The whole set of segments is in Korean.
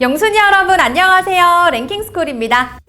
영순이 여러분 안녕하세요. 랭킹스쿨입니다.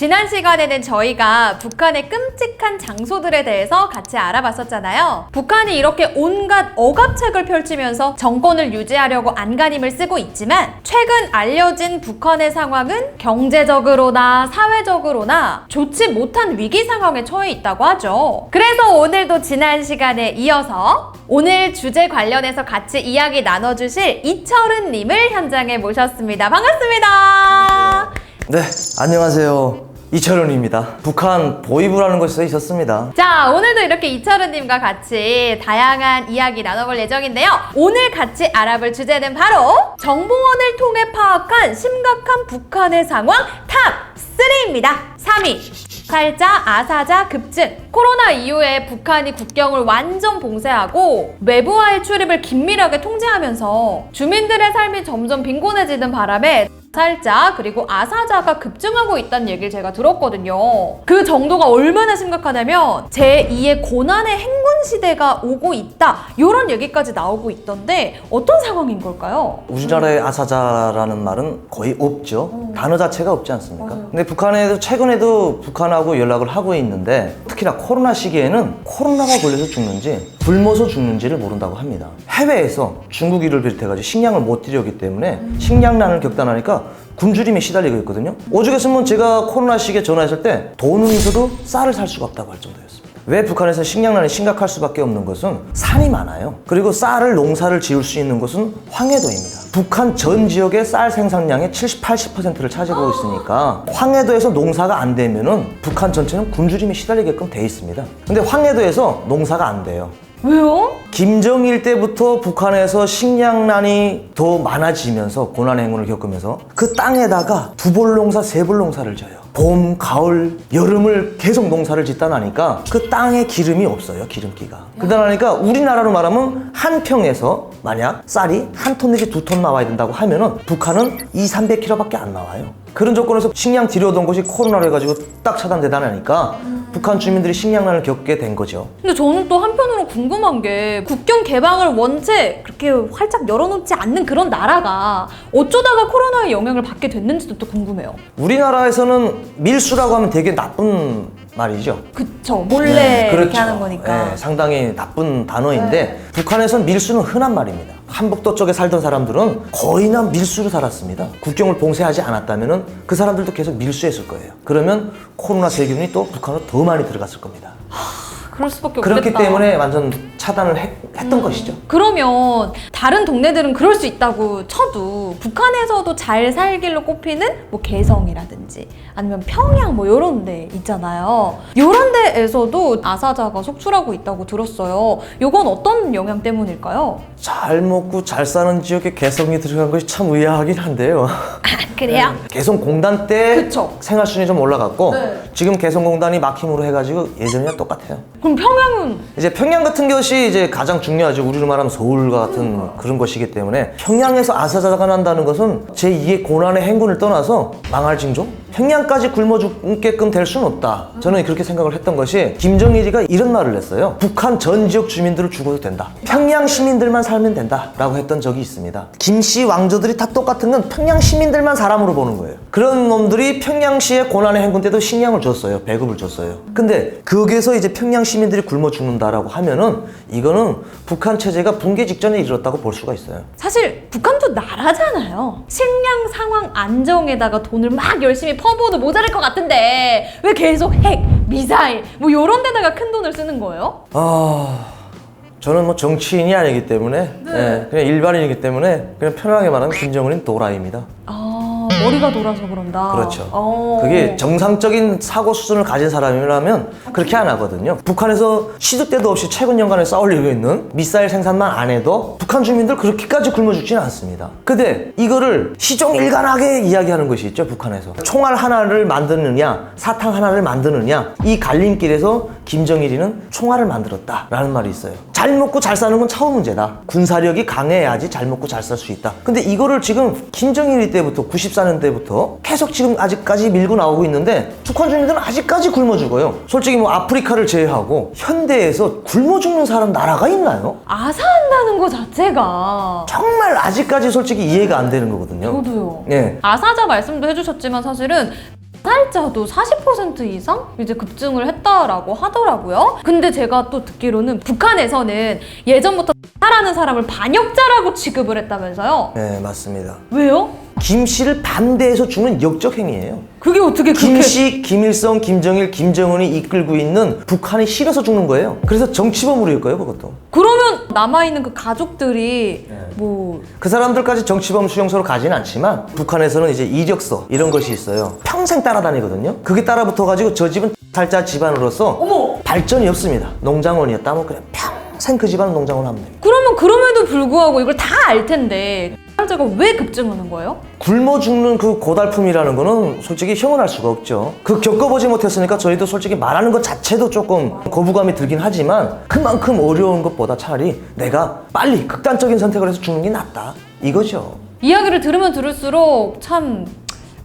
지난 시간에는 저희가 북한의 끔찍한 장소들에 대해서 같이 알아봤었잖아요. 북한이 이렇게 온갖 억압책을 펼치면서 정권을 유지하려고 안간힘을 쓰고 있지만 최근 알려진 북한의 상황은 경제적으로나 사회적으로나 좋지 못한 위기 상황에 처해 있다고 하죠. 그래서 오늘도 지난 시간에 이어서 오늘 주제 관련해서 같이 이야기 나눠주실 이철은님을 현장에 모셨습니다. 반갑습니다. 네, 안녕하세요. 이철훈입니다. 북한 보이부라는 곳에서 있었습니다. 자, 오늘도 이렇게 이철우님과 같이 다양한 이야기 나눠볼 예정인데요. 오늘 같이 알아볼 주제는 바로 정보원을 통해 파악한 심각한 북한의 상황 탑 3입니다. 3위. 살자, 아사자 급증. 코로나 이후에 북한이 국경을 완전 봉쇄하고 외부와의 출입을 긴밀하게 통제하면서 주민들의 삶이 점점 빈곤해지는 바람에 살자 그리고 아사자가 급증하고 있다는 얘기를 제가 들었거든요. 그 정도가 얼마나 심각하냐면 제2의 고난의 행 군 시대가 오고 있다. 이런 얘기까지 나오고 있던데 어떤 상황인 걸까요? 우리나라의 아사자라는 말은 거의 없죠. 단어 자체가 없지 않습니까? 근데 북한에도 최근에도 북한하고 연락을 하고 있는데 특히나 코로나 시기에는 코로나가 걸려서 죽는지 굶어서 죽는지를 모른다고 합니다. 해외에서 중국인을 비롯해가지고 식량을 못 들여오기 때문에 식량난을 겪다나니까 굶주림에 시달리고 있거든요. 오죽했으면 제가 코로나 시기에 전화했을 때 있어도 쌀을 살 수가 없다고 할 정도였습니다. 왜 북한에서 식량난이 심각할 수밖에 없는 것은 산이 많아요. 그리고 쌀을 농사를 지을 수 있는 곳은 황해도입니다. 북한 전 지역의 쌀 생산량의 70, 80%를 차지하고 있으니까 황해도에서 농사가 안 되면은 북한 전체는 굶주림에 시달리게끔 돼 있습니다. 근데 황해도에서 농사가 안 돼요. 왜요? 김정일 때부터 북한에서 식량난이 더 많아지면서 고난의 행군을 겪으면서 그 땅에다가 두볼 농사, 세볼 농사를 져요. 봄, 가을, 여름을 계속 농사를 짓다 나니까 그 땅에 기름이 없어요, 기름기가. 그러다 나니까 우리나라로 말하면 한 평에서 만약 쌀이 한 톤 내지 두 톤 나와야 된다고 하면은 북한은 2, 300kg밖에 안 나와요. 그런 조건에서 식량 들여오던 것이 코로나로 해가지고 딱 차단되다 나니까 북한 주민들이 식량난을 겪게 된 거죠. 근데 저는 또 한편으로 궁금한 게 국경 개방을 원체 그렇게 활짝 열어놓지 않는 그런 나라가 어쩌다가 코로나의 영향을 받게 됐는지도 또 궁금해요. 우리나라에서는 밀수라고 하면 되게 나쁜 말이죠. 그쵸. 몰래 이렇게 그렇죠. 하는 거니까. 예, 상당히 나쁜 단어인데 북한에선 밀수는 흔한 말입니다. 한북도 쪽에 살던 사람들은 거의 다 밀수로 살았습니다. 국경을 봉쇄하지 않았다면 그 사람들도 계속 밀수했을 거예요. 그러면 코로나 세균이 또 북한으로 더 많이 들어갔을 겁니다. 그럴 수밖에 그렇기 없겠다. 때문에 완전 차단을 했, 던 것이죠. 그러면 다른 동네들은 그럴 수 있다고 쳐도 북한에서도 잘 살길로 꼽히는 뭐 개성이라든지 아니면 평양 뭐 이런 데 있잖아요. 이런 데에서도 아사자가 속출하고 있다고 들었어요. 이건 어떤 영향 때문일까요? 잘 먹고 잘 사는 지역에 개성이 들어간 것이 참 의아하긴 한데요. 아, 그래요? 개성공단 때 그쵸. 생활순위 좀 올라갔고 네. 지금 개성공단이 막힘으로 해가지고 예전이랑 똑같아요. 그럼 평양은 이제 평양 같은 것이 이제 가장 중요하죠. 우리로 말하면 서울과 같은 그런 것이기 때문에 평양에서 아사자가 난다는 것은 제2의 고난의 행군을 떠나서 망할 징조? 평양까지 굶어 죽게끔 될 수는 없다. 저는 그렇게 생각을 했던 것이 김정일이가 이런 말을 했어요. 북한 전 지역 주민들을 죽어도 된다. 평양 시민들만 살면 된다. 라고 했던 적이 있습니다. 김씨 왕조들이 다 똑같은 건 평양 시민들만 사람으로 보는 거예요. 그런 놈들이 평양시의 고난의 행군 때도 식량을 줬어요. 배급을 줬어요. 근데 거기에서 이제 평양 시민들이 굶어 죽는다라고 하면은 이거는 북한 체제가 붕괴 직전에 이르렀다고 볼 수가 있어요. 사실 북한도 나라잖아요. 식량 상황 안정에다가 돈을 막 열심히 퍼부어도 모자랄 것 같은데 왜 계속 핵, 미사일 뭐 이런 데다가 큰 돈을 쓰는 거예요? 아, 저는 뭐 정치인이 아니기 때문에 예, 그냥 일반인이기 때문에 그냥 편하게 말하면 김정은은 도라이입니다. 아 머리가 돌아서 그런다. 그렇죠. 어. 그게 정상적인 사고 수준을 가진 사람이라면 그렇게 안 하거든요. 북한에서 시도 때도 없이 최근 연간에 싸울리고 있는 미사일 생산만 안 해도 북한 주민들 그렇게까지 굶어 죽지는 않습니다. 근데 이거를 시종일관하게 이야기하는 것이 있죠, 북한에서. 총알 하나를 만드느냐, 사탕 하나를 만드느냐, 이 갈림길에서 김정일이는 총알을 만들었다라는 말이 있어요. 잘 먹고 잘 사는 건 차후 문제다. 군사력이 강해야지 잘 먹고 잘 살 수 있다. 근데 이거를 지금 김정일 때부터 94년 때부터 계속 지금 아직까지 밀고 나오고 있는데 북한 주민들은 아직까지 굶어 죽어요. 솔직히 뭐 아프리카를 제외하고 현대에서 굶어 죽는 사람 나라가 있나요? 아사한다는 거 자체가 정말 아직까지 솔직히 이해가 안 되는 거거든요. 저도요. 예. 아사자 말씀도 해주셨지만 사실은 살자도 40% 이상 이제 급증을 했다라고 하더라고요. 근데 제가 또 듣기로는 북한에서는 예전부터 사라는 사람을 반역자라고 취급을 했다면서요. 네, 맞습니다. 왜요? 김 씨를 반대해서 죽는 역적 행위예요. 그게 어떻게 그렇게 김씨, 김일성, 김정일, 김정은이 이끌고 있는 북한이 싫어서 죽는 거예요. 그래서 정치범으로 거예요, 그것도. 그러면 남아 있는 그 가족들이 네. 뭐 그 사람들까지 정치범 수용소로 가진 않지만 북한에서는 이제 이력서 이런 것이 있어요. 평생 따라다니거든요. 그게 따라붙어가지고 저 집은 살자 집안으로서 어머! 발전이 없습니다. 농장원이었다면 그냥 평생 그 집안은 농장원 하면 됩니다. 그러면 그럼에도 불구하고 이걸 다 알 텐데 살자가 왜 급증하는 거예요? 굶어 죽는 그 고달픔이라는 거는 솔직히 형언할 수가 없죠. 그 겪어보지 못했으니까 저희도 솔직히 말하는 것 자체도 조금 거부감이 들긴 하지만 그만큼 어려운 것보다 차라리 내가 빨리 극단적인 선택을 해서 죽는 게 낫다. 이거죠. 이야기를 들으면 들을수록 참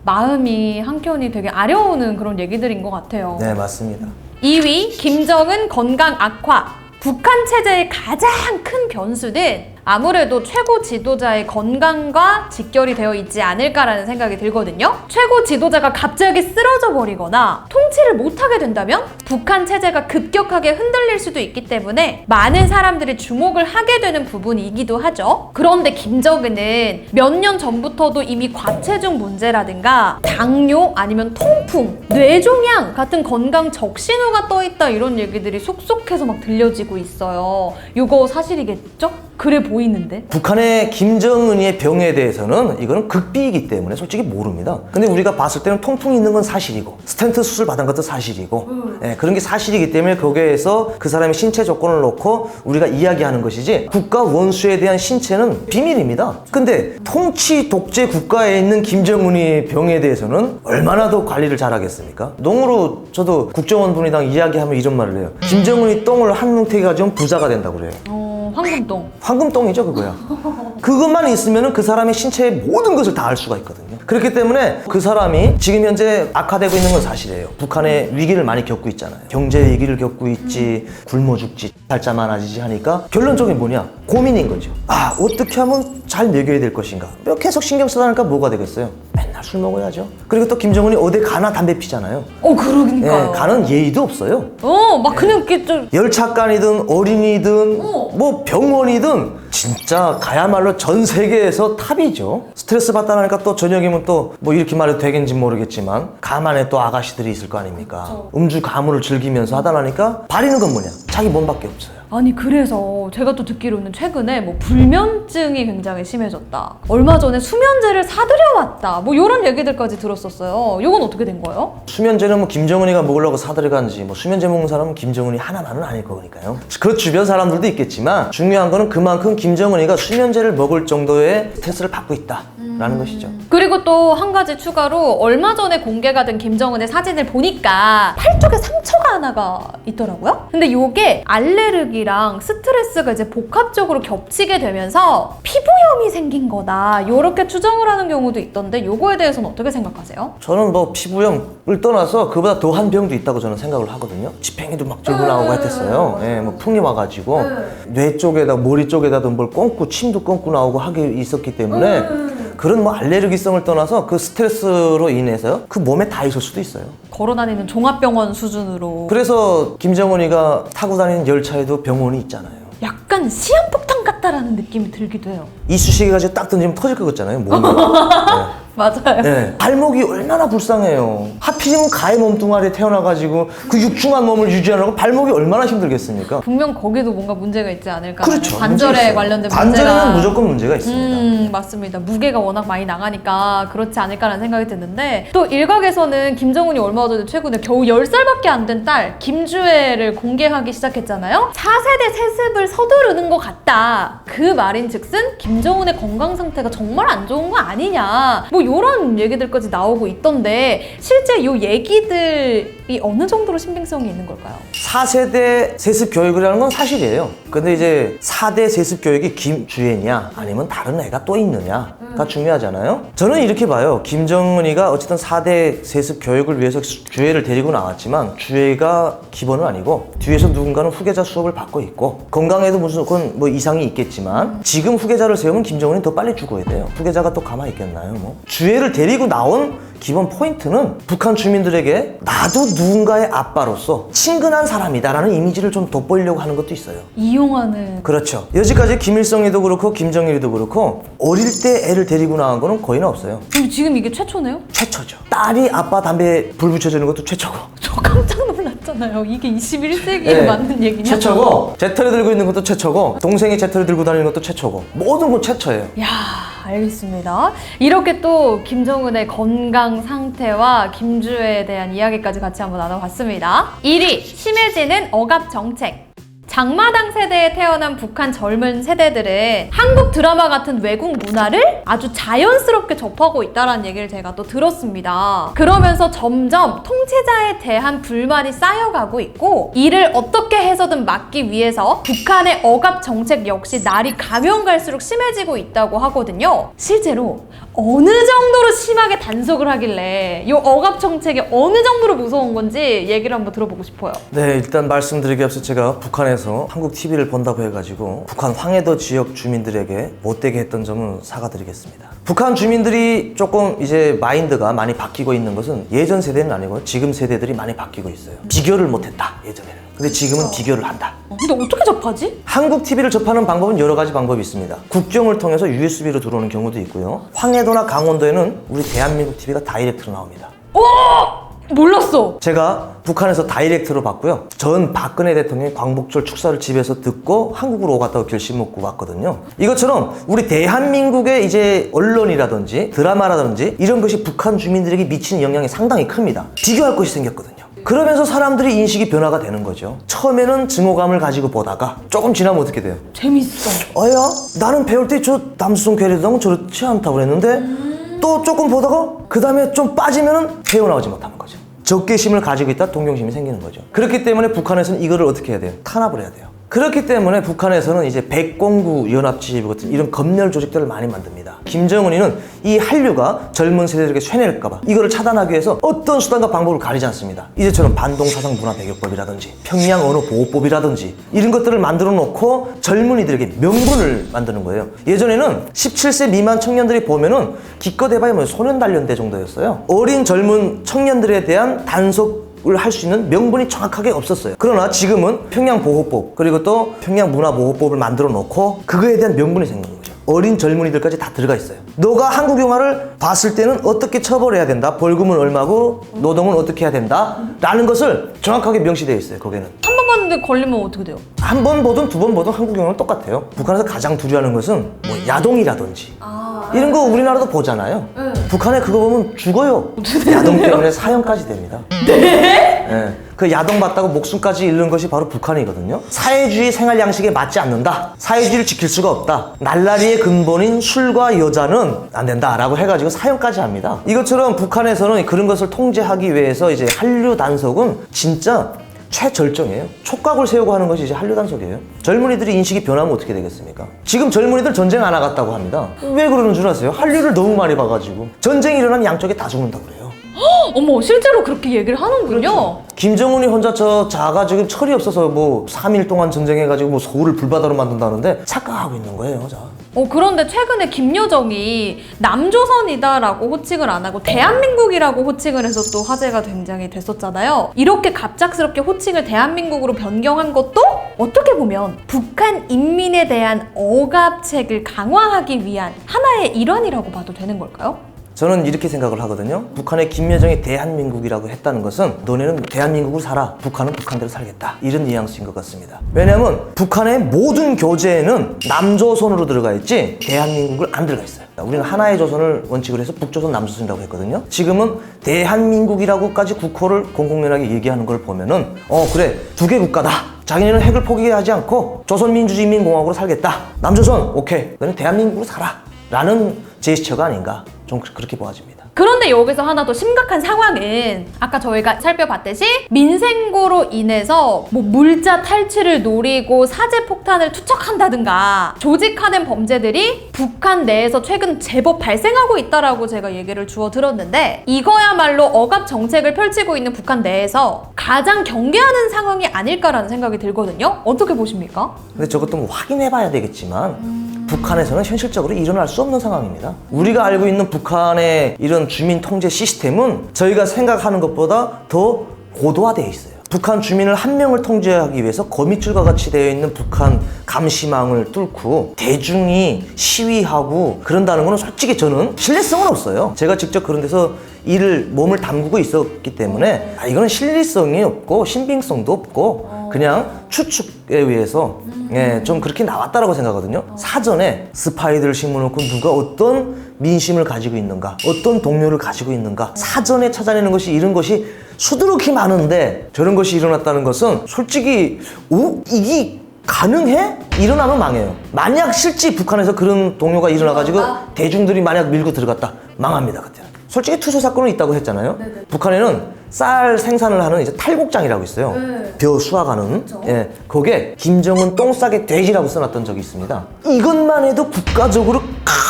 마음이 한켠이 되게 아려오는 그런 얘기들인 것 같아요. 네, 맞습니다. 2위 김정은 건강 악화. 북한 체제의 가장 큰 변수는 아무래도 최고 지도자의 건강과 직결이 되어 있지 않을까라는 생각이 들거든요. 최고 지도자가 갑자기 쓰러져 버리거나 통치를 못하게 된다면 북한 체제가 급격하게 흔들릴 수도 있기 때문에 많은 사람들이 주목을 하게 되는 부분이기도 하죠. 그런데 김정은은 몇 년 전부터도 이미 과체중 문제라든가 당뇨 아니면 통풍, 뇌종양 같은 건강 적신호가 떠 있다 이런 얘기들이 속속해서 막 들려지고 있어요. 이거 사실이겠죠? 그래 보이는데. 북한의 김정은이의 병에 대해서는 이거는 극비이기 때문에 솔직히 모릅니다. 근데 우리가 봤을 때는 통풍이 있는 건 사실이고 스텐트 수술 받은 것도 사실이고 예, 그런 게 사실이기 때문에 거기에서 그 사람의 신체 조건을 놓고 우리가 이야기하는 것이지 국가 원수에 대한 신체는 비밀입니다. 근데 통치 독재 국가에 있는 김정은이 병에 대해서는 얼마나 더 관리를 잘하겠습니까? 농으로 저도 국정원 분이랑 이야기하면 이런 말을 해요. 김정은이 똥을 한 뭉태기 가지면 부자가 된다고 그래요. 어, 황금똥. 황금똥이죠 그거야 그것만 있으면 그 사람의 신체의 모든 것을 다 알 수가 있거든요. 그렇기 때문에 그 사람이 지금 현재 악화되고 있는 건 사실이에요. 북한의 위기를 많이 겪고 있잖아요. 경제 위기를 겪고 있지 굶어 죽지 살자 많아지지 하니까 결론적인 뭐냐? 고민인 거죠. 아 어떻게 하면 잘 먹여야 될 것인가? 뭐 계속 신경 쓰다 보니까 뭐가 되겠어요 맨날 술 먹어야죠 그리고 또 김정은이 어디 가나 담배 피잖아요 어, 예, 그러니까요. 가는 예의도 없어요 어, 막 그냥 이렇게 좀 열차간이든 어린이든 어. 뭐 병원이든 진짜 가야말로 전 세계에서 탑이죠. 스트레스 받다 나니까 또 저녁이면 또 뭐 이렇게 말해도 되겠는지 모르겠지만 가만에 또 아가씨들이 있을 거 아닙니까? 음주 가물을 즐기면서 하다 나니까 바리는 건 뭐냐? 자기 몸밖에 없어요. 아니 그래서 제가 또 듣기로는 최근에 뭐 불면증이 굉장히 심해졌다. 얼마 전에 수면제를 사들여 왔다. 뭐 이런 얘기들까지 들었었어요. 이건 어떻게 된 거예요? 수면제는 뭐 김정은이가 먹으려고 사들여간지 뭐 수면제 먹는 사람은 김정은이 하나만은 아닐 거니까요. 그 주변 사람들도 있겠지만 중요한 거는 그만큼 김정은이가 수면제를 먹을 정도의 스트레스를 받고 있다 라는 것이죠. 그리고 또 한 가지 추가로 얼마 전에 공개가 된 김정은의 사진을 보니까 팔 쪽에 상처가 하나가 있더라고요. 근데 이게 알레르기랑 스트레스가 이제 복합적으로 겹치게 되면서 피부염이 생긴 거다. 이렇게 추정을 하는 경우도 있던데 이거에 대해서는 어떻게 생각하세요? 저는 뭐 피부염을 떠나서 그보다 더 한 병도 있다고 저는 생각을 하거든요. 지팽이도 막 들고 나오고 했댔어요. 예, 뭐 풍이 와가지고 뇌 쪽에다 머리 쪽에다도 뭘 꽁고 침도 꽁고 나오고 하게 있었기 때문에 그런 뭐 알레르기성을 떠나서 그 스트레스로 인해서 그 몸에 다 있을 수도 있어요. 걸어다니는 종합병원 수준으로 그래서 김정은이가 타고 다니는 열차에도 병원이 있잖아요. 약간 시한폭탄 같다라는 느낌이 들기도 해요. 이쑤시개 가지고 딱 던지면 터질 것 같잖아요. 몸에. 맞아요. 네. 발목이 얼마나 불쌍해요. 하필이면 가해 몸뚱아리에 태어나가지고 그 육중한 몸을 유지하려고 발목이 얼마나 힘들겠습니까? 분명 거기도 뭔가 문제가 있지 않을까. 그렇죠. 문제 관절에 있어요. 관련된 관절에는 문제가. 무조건 문제가 있습니다. 음, 맞습니다. 무게가 워낙 많이 나가니까 그렇지 않을까라는 생각이 드는데 또 일각에서는 김정은이 얼마 전에 최근에 겨우 10살밖에 안 된 딸 김주애를 공개하기 시작했잖아요. 4세대 세습을 서두르는 것 같다. 그 말인 즉슨 김정은의 건강 상태가 정말 안 좋은 거 아니냐. 뭐 이런 얘기들까지 나오고 있던데 실제 이 얘기들이 어느 정도로 신빙성이 있는 걸까요? 4세대 세습 교육이라는 건 사실이에요. 근데 이제 4대 세습 교육이 김주애냐 아니면 다른 애가 또 있느냐가 중요하잖아요. 저는 이렇게 봐요. 김정은이가 어쨌든 4대 세습 교육을 위해서 주애를 데리고 나왔지만 주애가 기본은 아니고 뒤에서 누군가는 후계자 수업을 받고 있고 건강에도 무슨 그건 뭐 이상이 있겠지만 지금 후계자를 세우면 김정은이 더 빨리 죽어야 돼요. 후계자가 또 가만히 있겠나요? 뭐 주애를 데리고 나온 기본 포인트는 북한 주민들에게 나도 누군가의 아빠로서 친근한 사람이다라는 이미지를 좀 돋보이려고 하는 것도 있어요. 이용하는 그렇죠. 여지까지 김일성이도 그렇고 김정일이도 그렇고 어릴 때 애를 데리고 나간 거는 거의는 없어요. 지금, 지금 이게 최초네요? 최초죠. 딸이 아빠 담배 불 붙여주는 것도 최초고. 저 깜짝 놀랐잖아요. 이게 21세기에 네. 맞는 얘기냐? 최초고 제터를 들고 있는 것도 최초고 동생이 제터를 들고 다니는 것도 최초고 모든 건 최초예요. 야, 알겠습니다. 이렇게 또 김정은의 건강 상태와 김주애에 대한 이야기까지 같이 한번 나눠봤습니다. 1위, 심해지는 억압 정책. 장마당 세대에 태어난 북한 젊은 세대들은 한국 드라마 같은 외국 문화를 아주 자연스럽게 접하고 있다는 얘기를 제가 또 들었습니다. 그러면서 점점 통치자에 대한 불만이 쌓여가고 있고 이를 어떻게 해서든 막기 위해서 북한의 억압 정책 역시 날이 가면 갈수록 심해지고 있다고 하거든요. 실제로 어느 정도로 심하게 단속을 하길래 이 억압 정책이 어느 정도로 무서운 건지 얘기를 한번 들어보고 싶어요. 네, 일단 말씀드리기 앞서 제가 북한에서 한국 TV를 본다고 해가지고 북한 황해도 지역 주민들에게 못되게 했던 점은 사과드리겠습니다. 북한 주민들이 조금 이제 마인드가 많이 바뀌고 있는 것은 예전 세대는 아니고 지금 세대들이 많이 바뀌고 있어요. 비교를 못했다 예전에는. 근데 지금은 비교를 한다. 어, 근데 어떻게 접하지? 한국 TV를 접하는 방법은 여러 가지 방법이 있습니다. 국경을 통해서 USB로 들어오는 경우도 있고요. 황해도나 강원도에는 우리 대한민국 TV가 다이렉트로 나옵니다. 몰랐어. 제가 북한에서 다이렉트로 봤고요. 전 박근혜 대통령이 광복절 축사를 집에서 듣고 한국으로 오갔다고 결심 먹고 왔거든요. 이것처럼 우리 대한민국의 이제 언론이라든지 드라마라든지 이런 것이 북한 주민들에게 미치는 영향이 상당히 큽니다. 비교할 것이 생겼거든요. 그러면서 사람들이 인식이 변화가 되는 거죠. 처음에는 증오감을 가지고 보다가 조금 지나면 어떻게 돼요? 재밌어. 어야 나는 배울 때 저 남수성 괴뢰당 저렇지 않다고 그랬는데 또 조금 보다가 그 다음에 좀 빠지면은 헤어나오지 못하는 거죠 적개심을 가지고 있다 동경심이 생기는 거죠 그렇기 때문에 북한에서는 이거를 어떻게 해야 돼요 탄압을 해야 돼요 그렇기 때문에 북한에서는 이제 백공구 연합지휘부 같은 이런 검열 조직들을 많이 만듭니다. 김정은이는 이 한류가 젊은 세대들에게 쇠뇌일까봐 이거를 차단하기 위해서 어떤 수단과 방법을 가리지 않습니다. 이제처럼 반동사상 문화 배격법이라든지 평양 언어 보호법이라든지 이런 것들을 만들어 놓고 젊은이들에게 명분을 만드는 거예요. 예전에는 17세 미만 청년들이 보면은 기껏 해봐야 뭐 소년 단련대 정도였어요. 어린 젊은 청년들에 대한 단속 을 할 수 있는 명분이 정확하게 없었어요. 그러나 지금은 평양 보호법 그리고 또 평양 문화 보호법을 만들어 놓고 그거에 대한 명분이 생긴 거죠. 어린 젊은이들까지 다 들어가 있어요. 너가 한국 영화를 봤을 때는 어떻게 처벌해야 된다. 벌금은 얼마고 노동은 어떻게 해야 된다. 라는 것을 정확하게 명시되어 있어요. 거기는. 봤는데 걸리면 어떻게 돼요? 한 번 보든 두 번 보든 한국 영화는 똑같아요. 북한에서 가장 두려워하는 것은 뭐 야동이라든지 이런 거 우리나라도 보잖아요. 북한에 그거 보면 죽어요. 야동 때문에 사형까지 됩니다. 네? 그 야동 봤다고 목숨까지 잃는 것이 바로 북한이거든요. 사회주의 생활 양식에 맞지 않는다. 사회주의를 지킬 수가 없다. 날라리의 근본인 술과 여자는 안 된다라고 해가지고 사형까지 합니다. 이것처럼 북한에서는 그런 것을 통제하기 위해서 이제 한류 단속은 진짜 최절정이에요. 촉각을 세우고 하는 것이 이제 한류 단속이에요. 젊은이들이 인식이 변하면 어떻게 되겠습니까? 지금 젊은이들 전쟁 안 하겠다고 합니다. 왜 그러는 줄 아세요? 한류를 너무 많이 봐가지고 전쟁이 일어나면 양쪽에 다 죽는다 그래요. 어머, 실제로 그렇게 얘기를 하는군요. 김정은이 혼자 저 자가 지금 철이 없어서 뭐 3일 동안 전쟁해가지고 뭐 서울을 불바다로 만든다는데 착각하고 있는 거예요, 자. 어, 그런데 최근에 김여정이 남조선이다라고 호칭을 안 하고 대한민국이라고 호칭을 해서 또 화제가 굉장히 됐었잖아요. 이렇게 갑작스럽게 호칭을 대한민국으로 변경한 것도 어떻게 보면 북한 인민에 대한 억압책을 강화하기 위한 하나의 일환이라고 봐도 되는 걸까요? 저는 이렇게 생각을 하거든요. 북한의 김여정이 대한민국이라고 했다는 것은 너네는 대한민국을 살아. 북한은 북한대로 살겠다. 이런 뉘앙스인 것 같습니다. 왜냐하면 북한의 모든 교재에는 남조선으로 들어가 있지 대한민국을 안 들어가 있어요. 우리는 하나의 조선을 원칙으로 해서 북조선 남조선이라고 했거든요. 지금은 대한민국이라고까지 국호를 공공연하게 얘기하는 걸 보면은 어 그래 두 개 국가다. 자기네는 핵을 포기하지 않고 조선민주주의인민공화국으로 살겠다. 남조선 오케이. 너는 대한민국으로 살아. 라는 제스처가 아닌가 좀 그렇게 보아집니다. 그런데 여기서 하나 더 심각한 상황은 아까 저희가 살펴봤듯이 민생고로 인해서 뭐 물자 탈취를 노리고 사제 폭탄을 투척한다든가 조직화된 범죄들이 북한 내에서 최근 제법 발생하고 있다라고 제가 얘기를 주워 들었는데 이거야말로 억압 정책을 펼치고 있는 북한 내에서 가장 경계하는 상황이 아닐까라는 생각이 들거든요. 어떻게 보십니까? 근데 저것도 뭐 확인해 봐야 되겠지만 북한에서는 현실적으로 일어날 수 없는 상황입니다. 우리가 알고 있는 북한의 이런 주민 통제 시스템은 저희가 생각하는 것보다 더 고도화되어 있어요. 북한 주민을 한 명을 통제하기 위해서 거미줄과 같이 되어 있는 북한 감시망을 뚫고 대중이 시위하고 그런다는 거는 솔직히 저는 신뢰성은 없어요. 제가 직접 그런 데서 일을 몸을 담그고 있었기 때문에 아, 이거는 신뢰성이 없고 신빙성도 없고 그냥 추측에 의해서 예, 좀 그렇게 나왔다라고 생각하거든요. 사전에 스파이들을 심어놓고 누가 어떤 민심을 가지고 있는가, 어떤 동료를 가지고 있는가, 사전에 찾아내는 것이 이런 것이 수두룩히 많은데 저런 것이 일어났다는 것은 솔직히 오 이게 가능해? 일어나면 망해요. 만약 실제 북한에서 그런 동요가 일어나가지고 대중들이 만약 밀고 들어갔다 망합니다 그때는. 솔직히 투소 사건은 있다고 했잖아요. 북한에는 쌀 생산을 하는 이제 탈곡장이라고 있어요. 벼 수확하는. 예, 거기에 김정은 똥 싸게 돼지라고 써놨던 적이 있습니다. 이것만 해도 국가적으로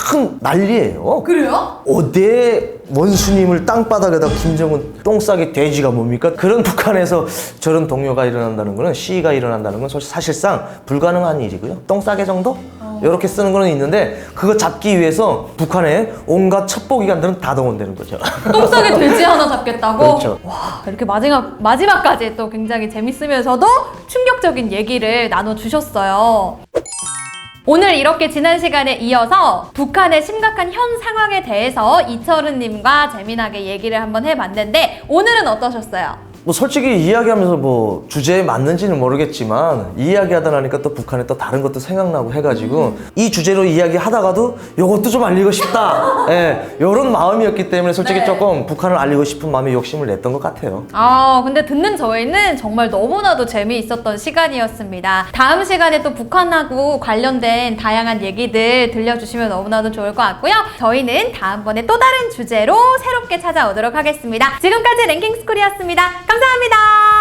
큰 난리예요. 그래요? 어디에 원수님을 땅바닥에다 김정은 똥 싸게 돼지가 뭡니까? 그런 북한에서 저런 동요가 일어난다는 거는 시위가 일어난다는 건 사실- 사실상 불가능한 일이고요. 똥 싸게 정도? 이렇게 쓰는 거는 있는데 그거 잡기 위해서 북한의 온갖 첩보 기관들은 다 동원되는 거죠. 똥싸게 돼지 하나 잡겠다고? 그렇죠. 와, 이렇게 마지막, 마지막까지 또 굉장히 재밌으면서도 충격적인 얘기를 나눠주셨어요. 오늘 이렇게 지난 시간에 이어서 북한의 심각한 현 상황에 대해서 이철은님과 재미나게 얘기를 한번 해봤는데 오늘은 어떠셨어요? 뭐 솔직히 이야기하면서 뭐 주제에 맞는지는 모르겠지만 이야기하다 나니까 또 북한에 또 다른 것도 생각나고 해가지고 이 주제로 이야기하다가도 이것도 좀 알리고 싶다. 예, 이런 마음이었기 때문에 솔직히 네. 조금 북한을 알리고 싶은 마음에 욕심을 냈던 것 같아요. 아, 근데 듣는 저희는 정말 너무나도 재미있었던 시간이었습니다. 다음 시간에 또 북한하고 관련된 다양한 얘기들 들려주시면 너무나도 좋을 것 같고요. 저희는 다음번에 또 다른 주제로 새롭게 찾아오도록 하겠습니다. 지금까지 랭킹 스쿨이었습니다. 감사합니다.